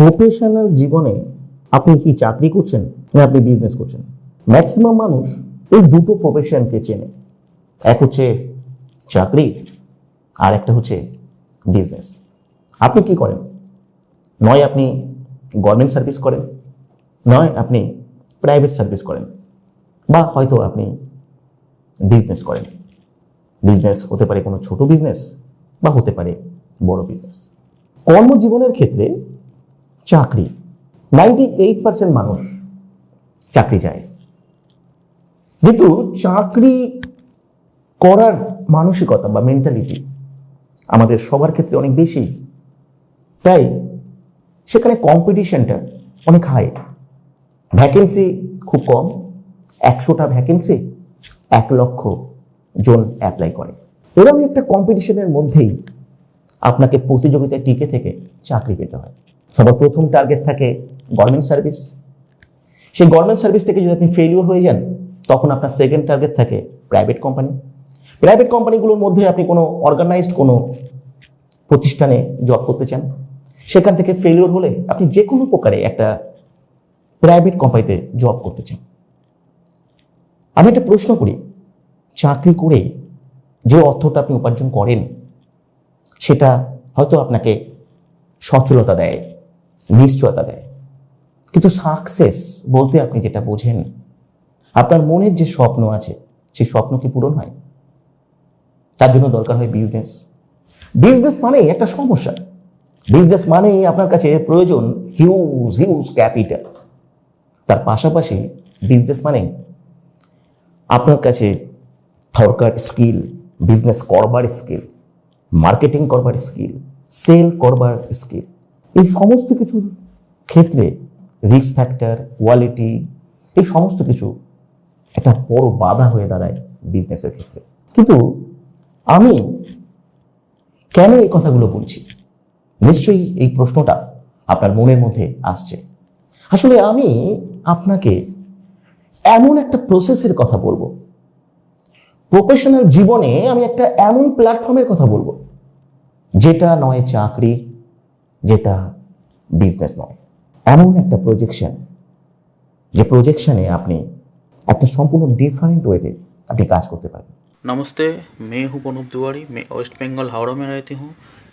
Professional জীবনে আপনি কি চাকরি করছেন না আপনি বিজনেস করছেন? ম্যাক্সিমাম মানুষ এই দুটো প্রফেশনকে চেনে। এক হচ্ছে চাকরি, আর একটা হচ্ছে বিজনেস আপনি কি করেন? নয়, আপনি গভর্নমেন্ট সার্ভিস করেন, নয়, আপনি প্রাইভেট সার্ভিস করেন, বা হয়তো আপনি বিজনেস করেন। বিজনেস হতে পারে কোনো ছোট বিজনেস বা হতে পারে বড় বিজনেস কর্মজীবনের ক্ষেত্রে চাকরি। নাইনটি এইট পার্সেন্ট মানুষ চাকরি চায়। যেহেতু চাকরি করার মানসিকতা বা মেন্টালিটি আমাদের সবার ক্ষেত্রে অনেক বেশি, তাই সেখানে কম্পিটিশনটা অনেক হাই ভ্যাকেন্সি খুব কম, একশোটা ভ্যাকেন্সি এক লক্ষ জন অ্যাপ্লাই করে। এরকম একটা কম্পিটিশনের মধ্যেই আপনাকে প্রতিযোগিতায় টিকে থেকে চাকরি পেতে হয়। সবার প্রথম টার্গেট থাকে গভর্নমেন্ট সার্ভিস সেই গভর্নমেন্ট সার্ভিস থেকে যদি আপনি ফেলিওর হয়ে যান, তখন আপনার সেকেন্ড টার্গেট থাকে প্রাইভেট কোম্পানি প্রাইভেট কোম্পানিগুলোর মধ্যে আপনি কোনো অর্গানাইজড কোনো প্রতিষ্ঠানে জব করতে চান, সেখান থেকে ফেলিওর হলে আপনি যে কোনো প্রকারে একটা প্রাইভেট কোম্পানিতে জব করতে চান। আমি একটা প্রশ্ন করি, চাকরি করে যে অর্থটা আপনি উপার্জন করেন, সেটা হয়তো আপনাকে সচলতা দেয়। নিশ্চয়তা দেয়। কিন্তু সাকসেস বলতে আপনি যেটা বোঝেন, আপনার মনের যে স্বপ্ন আছে, সেই স্বপ্ন কি পূরণ হয়? তার জন্য দরকার হয় বিজনেস বিজনেস মানেই একটা সমস্যা। বিজনেস মানেই আপনার কাছে প্রয়োজন হিউজ হিউজ ক্যাপিটাল তার পাশাপাশি বিজনেস মানে আপনার কাছে দরকার স্কিল বিজনেস করবার স্কিল মার্কেটিং করবার স্কিল সেল করবার স্কিল এই সমস্ত কিছুর ক্ষেত্রে রিস্ক ফ্যাক্টর কোয়ালিটি এই সমস্ত কিছু একটা বড় বাধা হয়ে দাঁড়ায় বিজনেসের ক্ষেত্রে। কিন্তু আমি কেন এই কথাগুলো বলছি? নিশ্চয়ই এই প্রশ্নটা আপনার মনের মধ্যে আসছে। আসলে আমি আপনাকে এমন একটা প্রসেসের কথা বলব। প্রফেশনাল জীবনে আমি একটা এমন প্ল্যাটফর্মের কথা বলব, যেটা নয় চাকরি যেটা বিজনেস নয় এমন একটা প্রজেকশন যে প্রজেকশনে আপনি একটা সম্পূর্ণ ডিফারেন্ট ওয়েতে আপনি কাজ করতে পারেন नमस्ते मैं हूं पनूप तिवारी मैं वेस्ट बंगाल हावड़ा में रहती हूं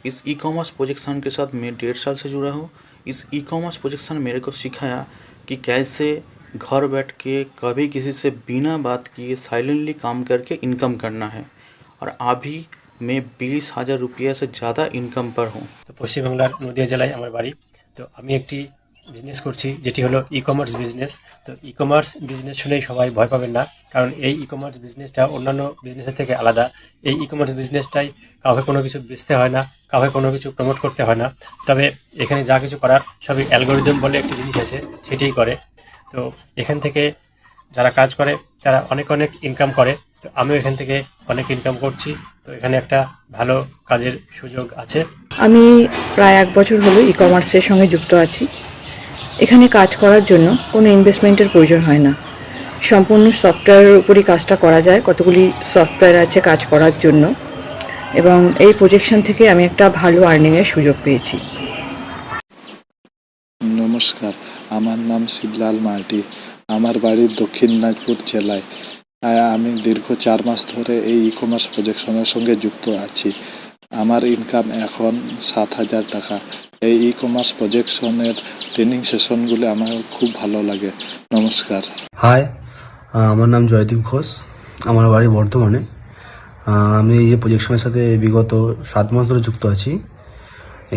इस ई कॉमर्स प्रोजेक्शन के साथ मैं डेढ़ साल से जुड़ा हूं इस ई कॉमर्स प्रोजेक्शन मेरे को सिखाया कि कैसे घर बैठ के कभी किसी से बिना बात किए साइलेंटली काम करके इनकम करना है और अभी মে বিশ হাজার রুপিয়া সে জাদা ইনকাম পার হুম তো পশ্চিমবাংলার নদিয়া জেলায় আমার বাড়ি। তো আমি একটি বিজনেস করছি, যেটি হলো ই কমার্স বিজনেস তো ই কমার্স বিজনেস শুনেই সবাই ভয় পাবেন না, কারণ এই ই কমার্স বিজনেসটা অন্যান্য বিজনেসের থেকে আলাদা। এই ই কমার্স বিজনেসটাই কাউকে কোনো কিছু বেচতে হয় না, কাউকে কোনো কিছু প্রমোট করতে হয় না। তবে এখানে যা কিছু করার, সবই অ্যালগোরিদম বলে একটি জিনিস আছে, সেটাই করে। তো এখান থেকে যারা কাজ করে, তারা অনেক অনেক ইনকাম করে। তো আমিও এখান থেকে অনেক ইনকাম করছি। তো এখানে একটা ভালো কাজের সুযোগ আছে। আমি প্রায় এক বছর হলো ই কমার্সের সঙ্গে যুক্ত আছি। এখানে কাজ করার জন্য কোনো ইনভেস্টমেন্টের প্রয়োজন হয় না। সম্পূর্ণ সফটওয়্যারের উপরই কাজটা করা যায় কতগুলি সফটওয়্যার আছে কাজ করার জন্য। এবং এই প্রজেকশন থেকে আমি একটা ভালো আর্নিংয়ের সুযোগ পেয়েছি। নমস্কার আমার নাম শিবলাল মার্টি। আমার বাড়ি দক্ষিণ দিনাজপুর জেলায়। আমি দীর্ঘ চার মাস ধরে এই ই কমার্স প্রজেকশনের সঙ্গে যুক্ত আছি। আমার ইনকাম এখন সাত হাজার টাকা। এই ই কমার্স প্রজেকশনের ট্রেনিং সেশনগুলি আমার খুব ভালো লাগে। নমস্কার। হাই আমার নাম জয়দীপ ঘোষ। আমার বাড়ি বর্ধমানে। আমি এই প্রজেকশনের সাথে বিগত সাত মাস ধরে যুক্ত আছি।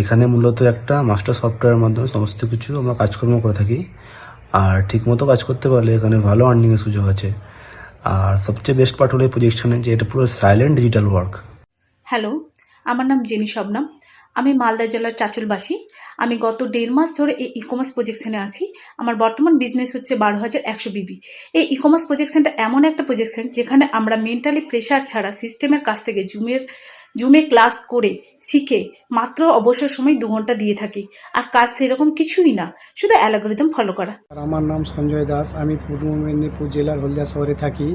এখানে মূলত একটা মাস্টার সফটওয়্যারের মাধ্যমে সমস্ত কিছু আমরা কাজকর্ম করে থাকি। আর ঠিকমতো কাজ করতে পারলে এখানে ভালো আর্নিংয়ের সুযোগ আছে। আর সবচেয়ে বেস্ট পার্ট হলো এই প্রজেকশনে যে এটা পুরো সাইলেন্ট ডিজিটাল ওয়ার্ক হ্যালো আমার নাম জেনি শবনম। আমি মালদা জেলার চাচুলবাসী। আমি গত দেড় মাস ধরে এই ই কমার্স প্রজেকশনে আছি। আমার বর্তমান বিজনেস হচ্ছে বারো হাজার একশো বিবি এই ই কমার্স প্রজেকশনটা এমন একটা প্রজেকশন যেখানে আমরা মেন্টালি প্রেশার ছাড়া সিস্টেমের কাছ থেকে জুমের জুমে ক্লাস করে শিখে মাত্র অবসর সময় দু ঘণ্টা দিয়ে থাকি। আর কাজ সেরকম কিছুই না, শুধু অ্যালগোরিদম ফলো করা। আমার নাম সঞ্জয় দাস, আমি পূর্ব মেদিনীপুর জেলার হলদিয়া শহরে থাকি।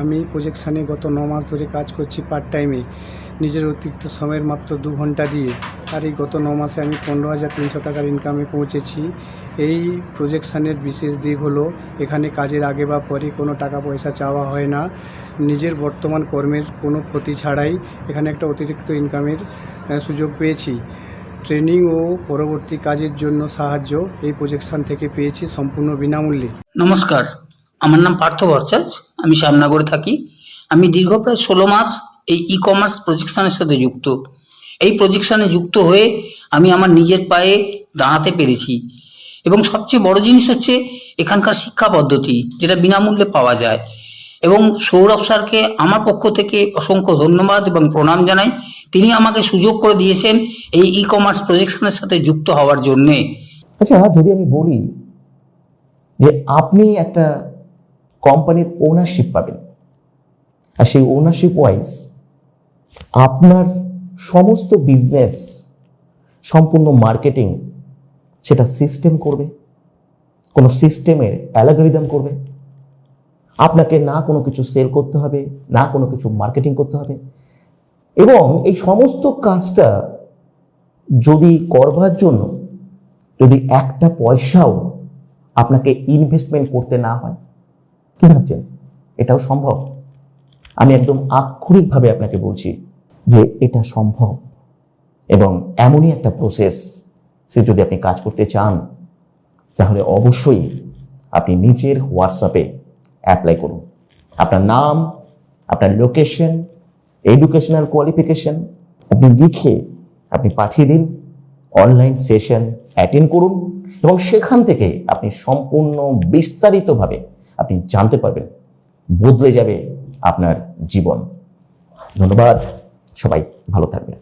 আমি প্রজেকশানে গত ন মাস ধরে কাজ করছি পার্ট টাইমে নিজের অতিরিক্ত সময়ের মাত্র দু ঘণ্টা দিয়ে আর এই গত ন মাসে আমি পনেরো হাজার তিনশো টাকার ইনকামে পৌঁছেছি। এই প্রজেকশানের বিশেষ দিক হলো, এখানে কাজের আগে বা পরে কোনো টাকা পয়সা চাওয়া হয় না। নিজের বর্তমান কর্মের কোনো ক্ষতি ছাড়াই এখানে একটা অতিরিক্ত ইনকামের সুযোগ পেয়েছি। ট্রেনিং ও পরবর্তী কাজের জন্য সাহায্য এই প্রজেকশান থেকে পেয়েছি সম্পূর্ণ বিনামূল্যে। নমস্কার, আমার নাম পার্থ ভরচাজ আমি শ্যামনগরে থাকি। আমি দীর্ঘ প্রায় ষোলো মাস এই ই কমার্স প্রজেকশনের সাথে যুক্ত। এই প্রজেকশনে যুক্ত হয়ে আমি আমার নিজের পায়ে দাঁড়াতে পেরেছি। এবং সবচেয়ে বড় জিনিস হচ্ছে এখানকার শিক্ষা পদ্ধতি, যেটা বিনামূল্যে পাওয়া যায়। এবং সৌরভ স্যারকে আমার পক্ষ থেকে অসংখ্য ধন্যবাদ এবং প্রণাম জানাই। তিনি আমাকে সুযোগ করে দিয়েছেন এই ই কমার্স প্রজেকশনের সাথে যুক্ত হওয়ার জন্যে। আচ্ছা যদি আমি বলি যে আপনি একটা কোম্পানির ওনারশিপ পাবেন আর সেই ওনারশিপ ওয়াইজ আপনার সমস্ত বিজনেস সম্পূর্ণ মার্কেটিং সেটা সিস্টেম করবে। কোনো সিস্টেমের অ্যালাগরিদম করবে। আপনাকে না কোনো কিছু সেল করতে হবে, না কোনো কিছু মার্কেটিং করতে হবে। এবং এই সমস্ত কাজটা যদি করবার জন্য, যদি একটা পয়সাও আপনাকে ইনভেস্টমেন্ট করতে না হয়, কি ভাবছেন? এটাও সম্ভব? আমি একদম আক্ষরিকভাবে আপনাকে বলছি যে এটা সম্ভব। এবং এমনই একটা প্রসেস সে যদি আপনি কাজ করতে চান, তাহলে অবশ্যই আপনি নিজের হোয়াটসঅ্যাপে অ্যাপ্লাই করুন। আপনার নাম, আপনার লোকেশন এডুকেশনাল কোয়ালিফিকেশন আপনি লিখে আপনি পাঠিয়ে দিন অনলাইন সেশন অ্যাটেন্ড করুন এবং সেখান থেকে আপনি সম্পূর্ণ বিস্তারিতভাবে আপনি জানতে পারবেন, বদলে যাবে আপনার জীবন। ধন্যবাদ সবাই ভালো থাকবেন।